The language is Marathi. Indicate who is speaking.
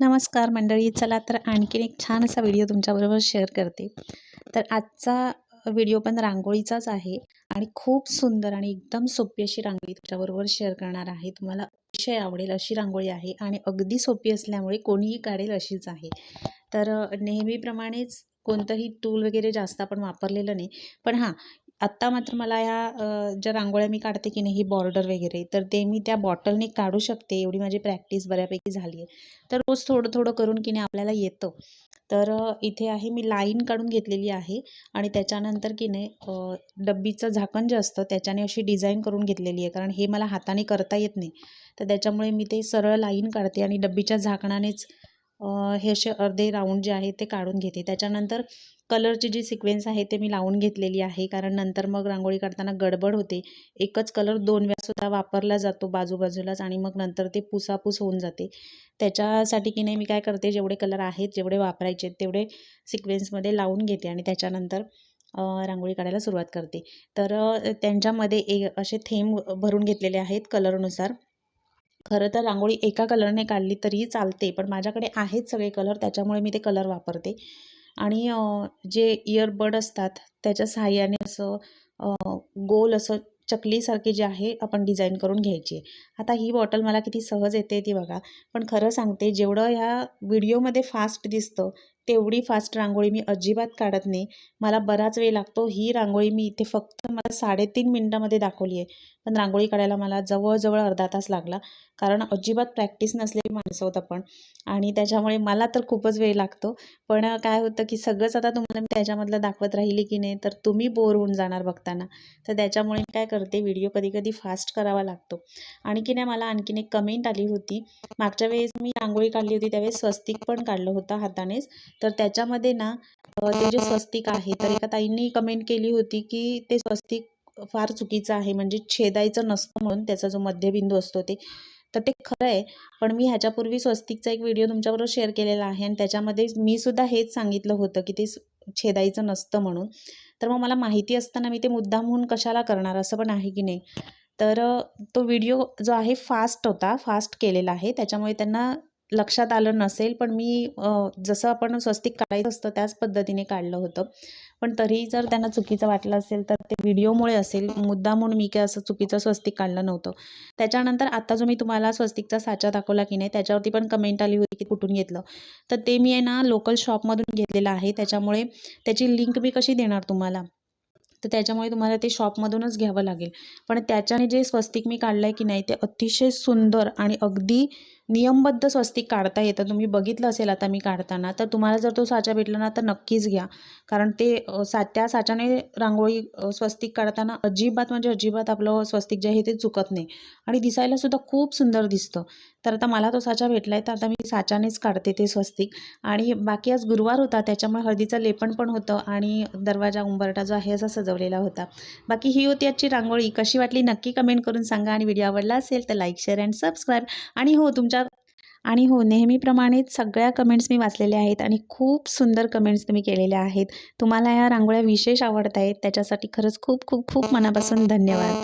Speaker 1: नमस्कार मंडळी चला तर आणखीन एक छान असा व्हिडिओ तुमच्याबरोबर शेअर करते. तर आजचा व्हिडिओ पण रांगोळीचाच आहे आणि खूप सुंदर आणि एकदम सोपी अशी रांगोळी तुमच्याबरोबर शेअर करणार आहे. तुम्हाला अतिशय आवडेल अशी रांगोळी आहे आणि अगदी सोपी असल्यामुळे कोणीही काढेल अशीच आहे. तर नेहमीप्रमाणेच कोणतंही टूल वगैरे जास्त आपण वापरलेलं नाही. पण हां आत्ता मात्र मला ह्या ज्या रांगोळ्या मी काढते की नाही ही बॉर्डर वगैरे तर ते मी त्या बॉटलने काढू शकते एवढी माझी प्रॅक्टिस बऱ्यापैकी झाली आहे तर रोज थोडं थोडं करून की नाही आपल्याला येतं. तर इथे आहे मी लाईन काढून घेतलेली आहे आणि त्याच्यानंतर की नाही डब्बीचं झाकण जे असतं त्याच्याने अशी डिझाईन करून घेतलेली आहे कारण हे मला हाताने करता येत नाही. तर त्याच्यामुळे मी ते सरळ लाईन काढते आणि डब्बीच्या झाकणानेच हे असे अर्धे राऊंड जे आहे ते काढून घेते. त्याच्यानंतर कलरची जी सिक्वेन्स आहे ते मी लावून घेतलेली आहे. कारण नंतर मग रांगोळी काढताना गडबड होते. एकच कलर दोन वेळासुद्धा वापरला जातो बाजूबाजूलाच आणि मग नंतर ते पुसापूस होऊन जाते. त्याच्यासाठी की नाही मी काय करते जेवढे कलर आहेत जेवढे वापरायचे तेवढे सिक्वेन्समध्ये लावून घेते आणि त्याच्यानंतर रांगोळी काढायला सुरुवात करते. तर त्यांच्यामध्ये ए असे थेंब भरून घेतलेले आहेत कलरनुसार खरं तर रांगोळी एका कलरने काढली तरीही चालते पण माझ्याकडे आहेत सगळे कलर त्याच्यामुळे मी ते कलर वापरते. आणि जे इयरबड असतात त्याच्या सहाय्याने असं गोल असं चकलीसारखे जे आहे आपण डिझाईन करून घ्यायची. आता ही बॉटल मला किती सहज येते ती बघा. पण खरं सांगते जेवढं ह्या व्हिडिओमध्ये फास्ट दिसतं तेवढी फास्ट रांगोळी मी अजिबात काढत नाही. मला बराच वेळ लागतो. ही रांगोळी मी इथे फक्त मला साडेतीन मिनटामध्ये दाखवली आहे पण रांगोळी काढायला मला जवळजवळ अर्धा तास लागला. कारण अजिबात प्रॅक्टिस नसलेली माणसं होत आपण. आणि त्याच्यामुळे मला तर खूपच वेळ लागतो. पण काय होतं की सगळंच आता तुम्हाला मी त्याच्यामधलं दाखवत राहिली की नाही तर तुम्ही बोर होऊन जाणार बघताना. तर त्याच्यामुळे काय करते व्हिडिओ कधी कधी फास्ट करावा लागतो. आणखी नाही मला आणखीन एक कमेंट आली होती. मागच्या वेळेस मी रांगोळी काढली होती त्यावेळेस स्वस्तिक पण काढलं होतं हातानेच. तर त्याच्यामध्ये ना ते जे स्वस्तिक आहे तर एका ताईंनी कमेंट केली होती की ते स्वस्तिक फार चुकीचं आहे म्हणजे छेदायचं नसतं म्हणून त्याचा जो मध्यबिंदू असतो ते. तर ते खरं आहे पण मी ह्याच्यापूर्वी स्वस्तिकचा एक व्हिडिओ तुमच्याबरोबर शेअर केलेला आहे आणि त्याच्यामध्ये मी सुद्धा हेच सांगितलं होतं की ते छेदायचं नसतं म्हणून. तर मग मला माहिती असताना मी ते मुद्दा म्हणून कशाला करणार असं पण आहे की नाही? तर तो व्हिडिओ जो आहे फास्ट होता फास्ट केलेला आहे. त्याच्यामुळे त्यांना लक्षात आलं नसेल पण मी जसं आपण स्वस्तिक काढायचं असतं त्याच पद्धतीने काढलं होतं. पण तरीही जर त्यांना चुकीचं वाटलं असेल तर ते व्हिडिओमुळे असेल मुद्दा म्हणून मी काय असं चुकीचं स्वस्तिक काढलं नव्हतं. त्याच्यानंतर आता जो मी तुम्हाला स्वस्तिकचा साचा दाखवला की नाही त्याच्यावरती पण कमेंट आली होती की कुठून घेतलं. तर ते मी आहे ना लोकल शॉपमधून घेतलेलं आहे. त्याच्यामुळे त्याची लिंक मी कशी देणार तुम्हाला? तर त्याच्यामुळे तुम्हाला ते शॉपमधूनच घ्यावं लागेल. पण त्याच्याने जे स्वस्तिक मी काढलं आहे की नाही ते अतिशय सुंदर आणि अगदी नियमबद्ध स्वस्तिक काढता येतं. तुम्ही बघितलं असेल आता मी काढताना तर तुम्हाला जर तो साचा भेटला ना तर नक्कीच घ्या. कारण ते सा त्या साच्याने रांगोळी स्वस्तिक काढताना अजिबात म्हणजे अजिबात आपलं स्वस्तिक जे आहे ते चुकत नाही. आणि दिसायला सुद्धा खूप सुंदर दिसतं. तर आता मला तो साचा भेटला आहे तर आता मी साच्यानेच काढते ते स्वस्तिक. आणि बाकी आज गुरुवार होता त्याच्यामुळे हळदीचं लेपण पण होतं आणि दरवाजा उंबरटा जो आहे असा सजवलेला होता. बाकी ही होती आजची रांगोळी. कशी वाटली नक्की कमेंट करून सांगा. आणि व्हिडिओ आवडला असेल तर लाईक शेअर अँड सबस्क्राईब. आणि हो तुमच्या आणि हो नेहमीप्रमाणेच सगळ्या कमेंट्स मी वाचलेल्या आहेत आणि खूप सुंदर कमेंट्स तुम्ही केलेल्या आहेत. तुम्हाला या रांगोळ्या विशेष आवडत आहेत त्याच्यासाठी खरंच खूप खूप खूप मनापासून धन्यवाद.